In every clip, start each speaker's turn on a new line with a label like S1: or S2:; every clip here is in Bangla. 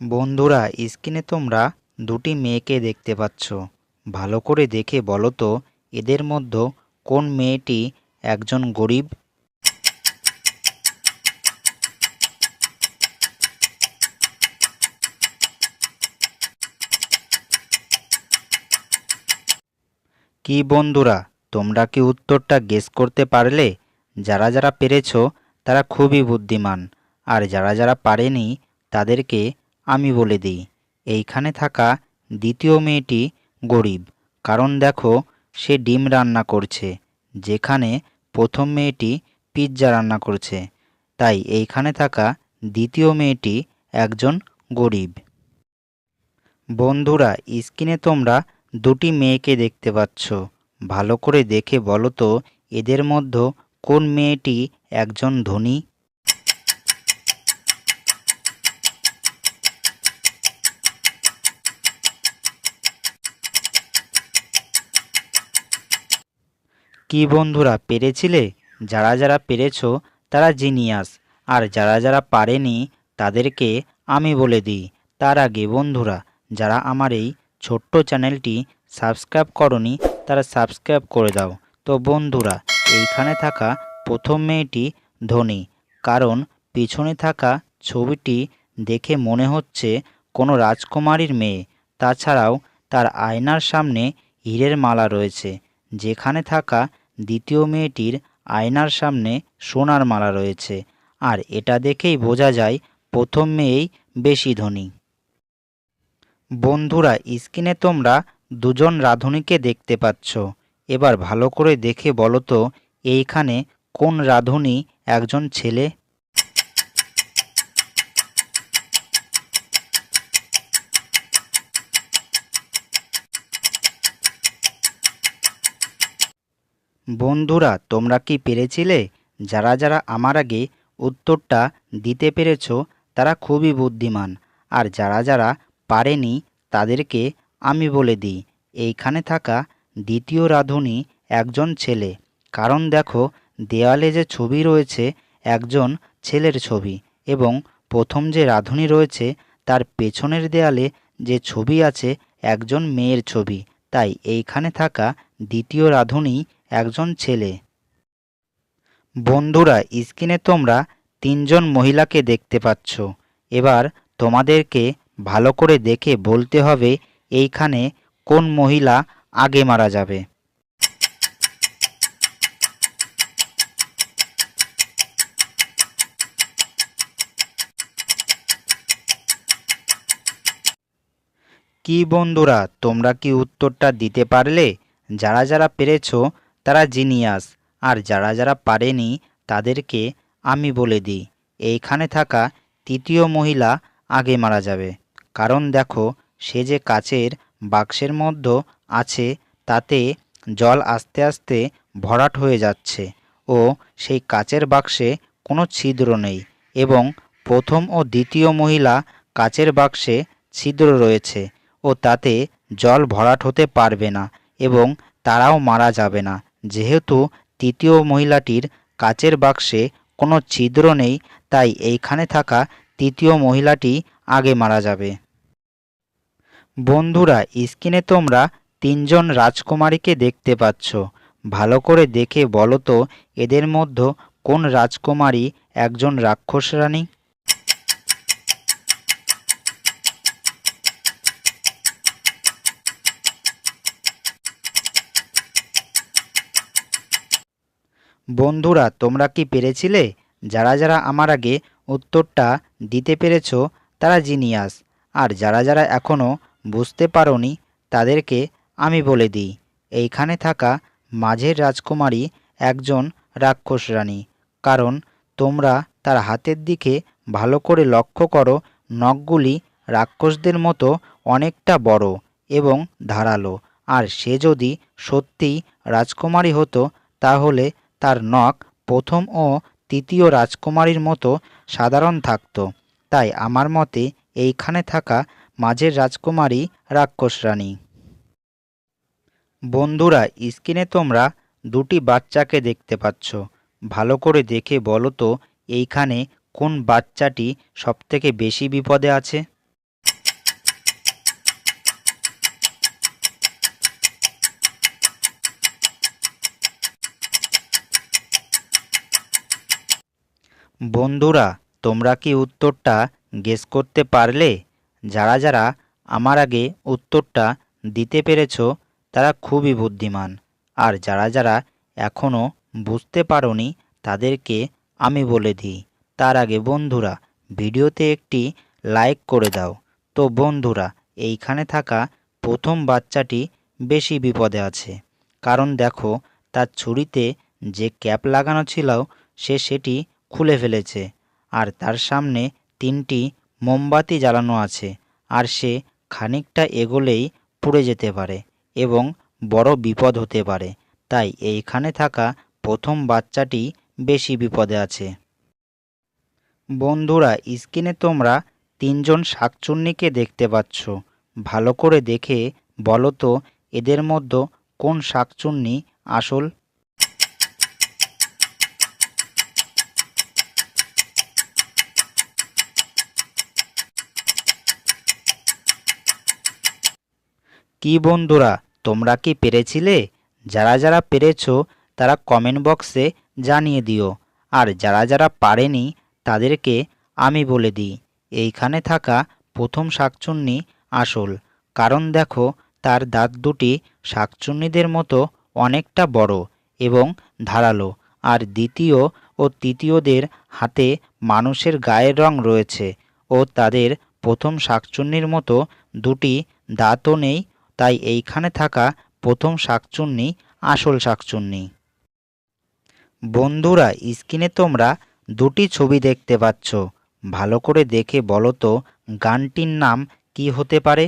S1: বন্ধুরা, স্ক্রিনে তোমরা দুটি মেয়েকে দেখতে পাচ্ছ। ভালো করে দেখে বলো তো, এদের মধ্যে কোন মেয়েটি একজন গরিব? কি বন্ধুরা, তোমরা কি উত্তরটা গেস করতে পারলে? যারা যারা পেরেছ, তারা খুবই বুদ্ধিমান। আর যারা যারা পারেনি, তাদেরকে আমি বলে দিই, এইখানে থাকা দ্বিতীয় মেয়েটি গরিব। কারণ দেখো, সে ডিম রান্না করছে, যেখানে প্রথম মেয়েটি পিৎজা রান্না করছে। তাই এইখানে থাকা দ্বিতীয় মেয়েটি একজন গরিব। বন্ধুরা, স্ক্রিনে তোমরা দুটি মেয়েকে দেখতে পাচ্ছ। ভালো করে দেখে বলো তো, এদের মধ্যে কোন মেয়েটি একজন ধনী? কি বন্ধুরা পেরেছিলে? যারা যারা পেরেছ, তারা জিনিয়াস। আর যারা যারা পারেনি, তাদেরকে আমি বলে দিই, তার আগে বন্ধুরা, যারা আমার এই ছোট্ট চ্যানেলটি সাবস্ক্রাইব করনি, তারা সাবস্ক্রাইব করে দাও। তো বন্ধুরা, এইখানে থাকা প্রথম মেয়েটি ধনী, কারণ পিছনে থাকা ছবিটি দেখে মনে হচ্ছে কোনো রাজকুমারীর মেয়ে। তাছাড়াও তার আয়নার সামনে হীরের মালা রয়েছে। যেখানে থাকা দ্বিতীয় মেয়েটির আয়নার সামনে সোনার মালা রয়েছে। আর এটা দেখেই বোঝা যায় প্রথম মেয়েই বেশি ধনী। বন্ধুরা, স্ক্রিনে তোমরা দুজন রাঁধুনিকে দেখতে পাচ্ছ। এবার ভালো করে দেখে বলো তো, এইখানে কোন রাঁধুনি একজন ছেলে বন্ধুরা, তোমরা কি পেরেছিলে? যারা যারা আমার আগে উত্তরটা দিতে পেরেছ, তারা খুবই বুদ্ধিমান। আর যারা যারা পারেনি, তাদেরকে আমি বলে দিই, এইখানে থাকা দ্বিতীয় রাঁধুনি একজন ছেলে। কারণ দেখো দেওয়ালে যে ছবি রয়েছে, একজন ছেলের ছবি। এবং প্রথম যে রাঁধুনি রয়েছে, তার পেছনের দেয়ালে যে ছবি আছে, একজন মেয়ের ছবি। তাই এইখানে থাকা দ্বিতীয় রাঁধুনি একজন ছেলে। বন্ধুরা, স্ক্রিনে তোমরা তিনজন মহিলাকে দেখতে পাচ্ছ। এবার তোমাদেরকে ভালো করে দেখে বলতে হবে এইখানে কোন মহিলা আগে মারা যাবে। কি বন্ধুরা, তোমরা কি উত্তরটা দিতে পারলে? যারা যারা পেরেছ তারা জিনিয়াস, আর যারা যারা পারেনি তাদেরকে আমি বলে দিই, এইখানে থাকা তৃতীয় মহিলা আগে মারা যাবে। কারণ দেখো, সে যে কাচের বাক্সের মধ্যে আছে, তাতে জল আস্তে আস্তে ভরাট হয়ে যাচ্ছে ও সেই কাচের বাক্সে কোনো ছিদ্র নেই এবং প্রথম ও দ্বিতীয় মহিলা কাচের বাক্সে ছিদ্র রয়েছে ও তাতে জল ভরাট হতে পারবে না এবং তারাও মারা যাবে না। যেহেতু তৃতীয় মহিলাটির কাচের বাক্সে কোনো ছিদ্র নেই, তাই এইখানে থাকা তৃতীয় মহিলাটি আগে মারা যাবে। বন্ধুরা, স্ক্রিনে তোমরা তিনজন রাজকুমারীকে দেখতে পাচ্ছ। ভালো করে দেখে বলো তো, এদের মধ্যে কোন রাজকুমারী একজন রাক্ষস রানী? বন্ধুরা, তোমরা কি পেরেছিলে? যারা যারা আমার আগে উত্তরটা দিতে পেরেছ, তারা জিনিয়াস। আর যারা যারা এখনও বুঝতে পারোনি, তাদেরকে আমি বলে দিই, এইখানে থাকা মাঝের রাজকুমারী একজন রাক্ষস রানী। কারণ তোমরা তার হাতের দিকে ভালো করে লক্ষ্য করো, নখগুলি রাক্ষসদের মতো অনেকটা বড় এবং ধারালো। আর সে যদি সত্যিই রাজকুমারী হতো, তাহলে তার নখ প্রথম ও তৃতীয় রাজকুমারীর মতো সাধারণ থাকতো। তাই আমার মতে এইখানে থাকা মাঝের রাজকুমারী রাক্ষস রানী। বন্ধুরা, স্ক্রিনে তোমরা দুটি বাচ্চাকে দেখতে পাচ্ছ। ভালো করে দেখে বলো তো, এইখানে কোন বাচ্চাটি সবথেকে বেশি বিপদে আছে? বন্ধুরা, তোমরা কি উত্তরটা গেস করতে পারলে? যারা যারা আমার আগে উত্তরটা দিতে পেরেছ, তারা খুবই বুদ্ধিমান। আর যারা যারা এখনও বুঝতে পারোনি, তাদেরকে আমি বলে দিই, তার আগে বন্ধুরা, ভিডিওতে একটি লাইক করে দাও। তো বন্ধুরা, এইখানে থাকা প্রথম বাচ্চাটি বেশি বিপদে আছে। কারণ দেখো, তার ছুরিতে যে ক্যাপ লাগানো ছিল, সে সেটি খুলে ফেলেছে। আর তার সামনে তিনটি মোমবাতি জ্বালানো আছে, আর সে খানিকটা এগোলেই পুড়ে যেতে পারে এবং বড় বিপদ হতে পারে। তাই এইখানে থাকা প্রথম বাচ্চাটি বেশি বিপদে আছে। বন্ধুরা, স্ক্রিনে তোমরা তিনজন শাকচুন্নিকে দেখতে পাচ্ছ। ভালো করে দেখে বলো তো, এদের মধ্যে কোন শাকচুন্নি আসল কি বন্ধুরা, তোমরা কি পেরেছিলে? যারা যারা পেরেছ, তারা কমেন্ট বক্সে জানিয়ে দিও। আর যারা যারা পারেনি, তাদেরকে আমি বলে দিই, এইখানে থাকা প্রথম শাকচুন্নি আসল। কারণ দেখো, তার দাঁত দুটি শাকচুন্নিদের মতো অনেকটা বড় এবং ধারালো। আর দ্বিতীয় ও তৃতীয়দের হাতে মানুষের গায়ের রং রয়েছে ও তাদের প্রথম শাকচুন্নির মতো দুটি দাঁতও নেই তাই এইখানে থাকা প্রথম শাকচুন্নি আসল শাকচুন্নি। বন্ধুরা, স্ক্রিনে তোমরা দুটি ছবি দেখতে পাচ্ছ। ভালো করে দেখে বলো তো, গানটির নাম কি হতে পারে?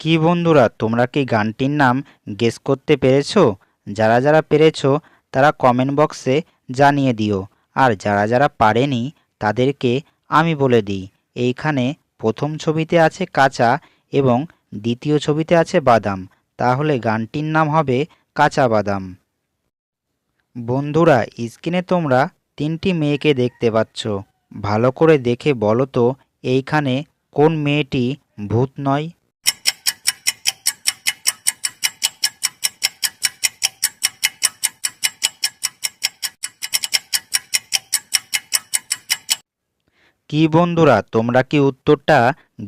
S1: কি বন্ধুরা, তোমরা কি গানটির নাম গেস করতে পেরেছ? যারা যারা পেরেছ তারা কমেন্ট বক্সে জানিয়ে দিও। আর যারা যারা পারেনি, তাদেরকে আমি বলে দিই, এইখানে প্রথম ছবিতে আছে কাঁচা এবং দ্বিতীয় ছবিতে আছে বাদাম। তাহলে গানটির নাম হবে কাঁচা বাদাম। বন্ধুরা, স্ক্রিনে তোমরা তিনটি মেয়েকে দেখতে পাচ্ছ। ভালো করে দেখে বলো তো, এইখানে কোন মেয়েটি ভূত নয়? কি বন্ধুরা, তোমরা কি উত্তরটা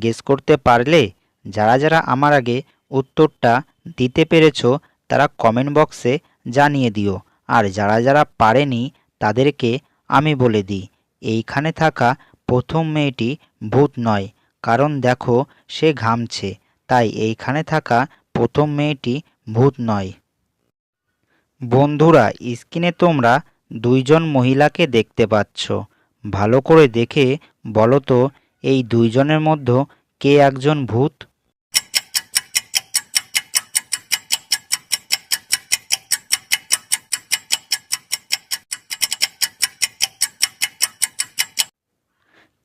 S1: গেস করতে পারলে? যারা যারা আমার আগে উত্তরটা দিতে পেরেছ, তারা কমেন্ট বক্সে জানিয়ে দিও। আর যারা যারা পারেনি, তাদেরকে আমি বলে দিই, এইখানে থাকা প্রথম মেয়েটি ভূত নয়, কারণ দেখো সে ঘামছে, তাই এইখানে থাকা প্রথম মেয়েটি ভূত নয়। বন্ধুরা, স্ক্রিনে তোমরা দুইজন মহিলাকে দেখতে পাচ্ছ, ভালো করে দেখে বলো তো এই দুইজনের মধ্যে কে একজন ভূত?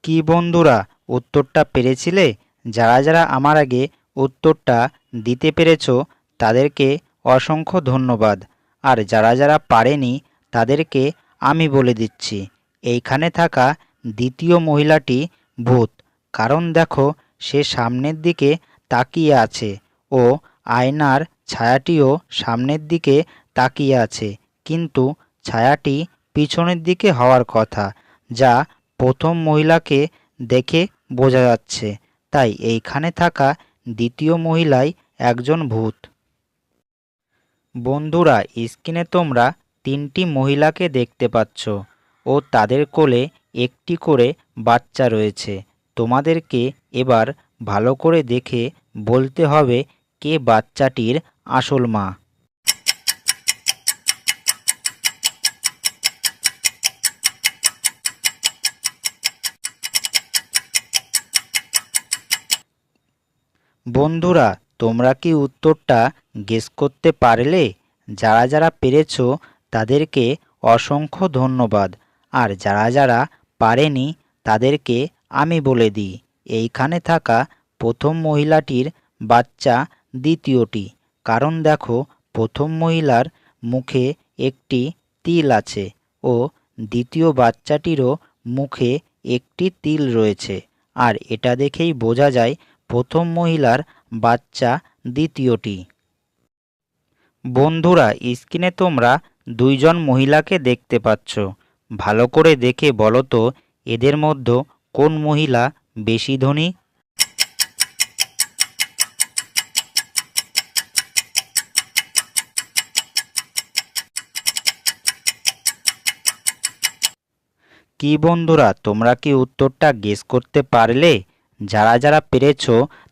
S1: কি বন্ধুরা, উত্তরটা পেরেছিলে? যারা যারা আমার আগে উত্তরটা দিতে পেরেছ, তাদেরকে অসংখ্য ধন্যবাদ। আর যারা যারা পারেনি, তাদেরকে আমি বলে দিচ্ছি। এইখানে থাকা দ্বিতীয় মহিলাটি ভূত। কারণ দেখো, সে সামনের দিকে তাকিয়ে আছে ও আয়নার ছায়াটিও সামনের দিকে তাকিয়ে আছে। কিন্তু ছায়াটি পিছনের দিকে হওয়ার কথা, যা প্রথম মহিলাকে দেখে বোঝা যাচ্ছে। তাই এইখানে থাকা দ্বিতীয় মহিলাই একজন ভূত। বন্ধুরা, স্ক্রিনে তোমরা তিনটি মহিলাকে দেখতে পাচ্ছ ও তাদের কোলে একটি করে বাচ্চা রয়েছে। তোমাদেরকে এবার ভালো করে দেখে বলতে হবে কে বাচ্চাটির আসল মা। বন্ধুরা, তোমরা কি উত্তরটা গেস করতে পারলে? যারা যারা পেরেছ, তাদেরকে অসংখ্য ধন্যবাদ। আর যারা যারা পারেনি, তাদেরকে আমি বলে দিই। এইখানে থাকা প্রথম মহিলাটির বাচ্চা দ্বিতীয়টি। কারণ দেখো, প্রথম মহিলার মুখে একটি তিল আছে ও দ্বিতীয় বাচ্চাটিরও মুখে একটি তিল রয়েছে। আর এটা দেখেই বোঝা যায় প্রথম মহিলার বাচ্চা দ্বিতীয়টি। বন্ধুরা, স্ক্রিনে তোমরা দুইজন মহিলাকে দেখতে পাচ্ছ। ভালো করে দেখে বলো তো, এদের মধ্যে কোন মহিলা বেশি ধনী? কি বন্ধুরা, তোমরা কি উত্তরটা গেস করতে পারলে? যারা যারা পেরেছ,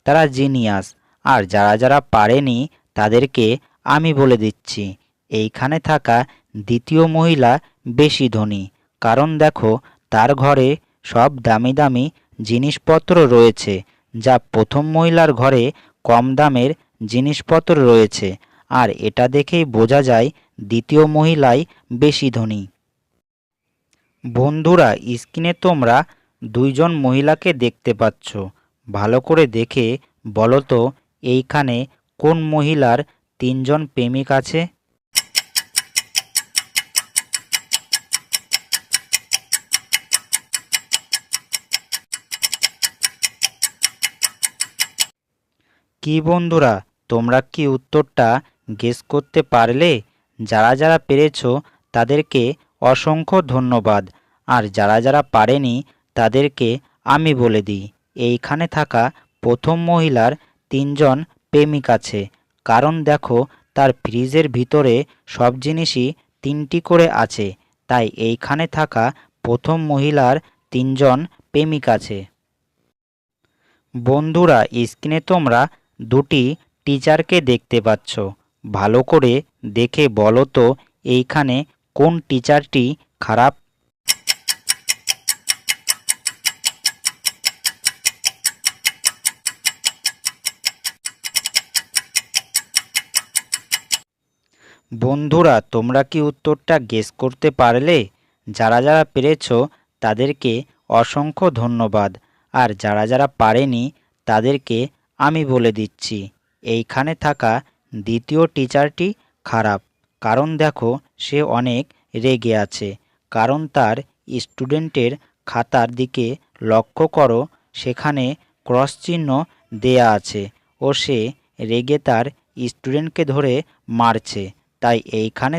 S1: তারা জিনিয়াস আর যারা যারা পারেনি, তাদেরকে আমি বলে দিচ্ছি। এইখানে থাকা দ্বিতীয় মহিলা বেশি ধনী। কারণ দেখো, তার ঘরে সব দামি দামি জিনিসপত্র রয়েছে, যা প্রথম মহিলার ঘরে কম দামের জিনিসপত্র রয়েছে। আর এটা দেখেই বোঝা যায় দ্বিতীয় মহিলাই বেশি ধনী। বন্ধুরা, স্ক্রিনে তোমরা দুইজন মহিলাকে দেখতে পাচ্ছ। ভালো করে দেখে বলো তো, এইখানে কোন মহিলার তিনজন প্রেমিক আছে? কি বন্ধুরা, তোমরা কি উত্তরটা গেস করতে পারলে? যারা যারা পেরেছ, তাদেরকে অসংখ্য ধন্যবাদ। আর যারা যারা পারেনি, তাদেরকে আমি বলে দিই, এইখানে থাকা প্রথম মহিলার তিনজন প্রেমিক আছে। কারণ দেখো, তার ফ্রিজের ভিতরে সব জিনিসই তিনটি করে আছে। তাই এইখানে থাকা প্রথম মহিলার তিনজন প্রেমিক আছে। বন্ধুরা, স্ক্রিনে তোমরা দুটি টিচারকে দেখতে পাচ্ছ। ভালো করে দেখে বলো তো এইখানে কোন টিচারটি খারাপ? বন্ধুরা, তোমরা কি উত্তরটা গেস করতে পারলে? যারা যারা পেরেছ, তাদেরকে অসংখ্য ধন্যবাদ। আর যারা যারা পারেনি, তাদেরকে আমি বলে দিচ্ছি, এইখানে থাকা দ্বিতীয় টিচারটি খারাপ। কারণ দেখো, সে অনেক রেগে আছে। কারণ তার স্টুডেন্টের খাতার দিকে লক্ষ্য করো, সেখানে ক্রস চিহ্ন দেয়া আছে ও সে রেগে তার স্টুডেন্টকে ধরে মারছে। তাই এইখানে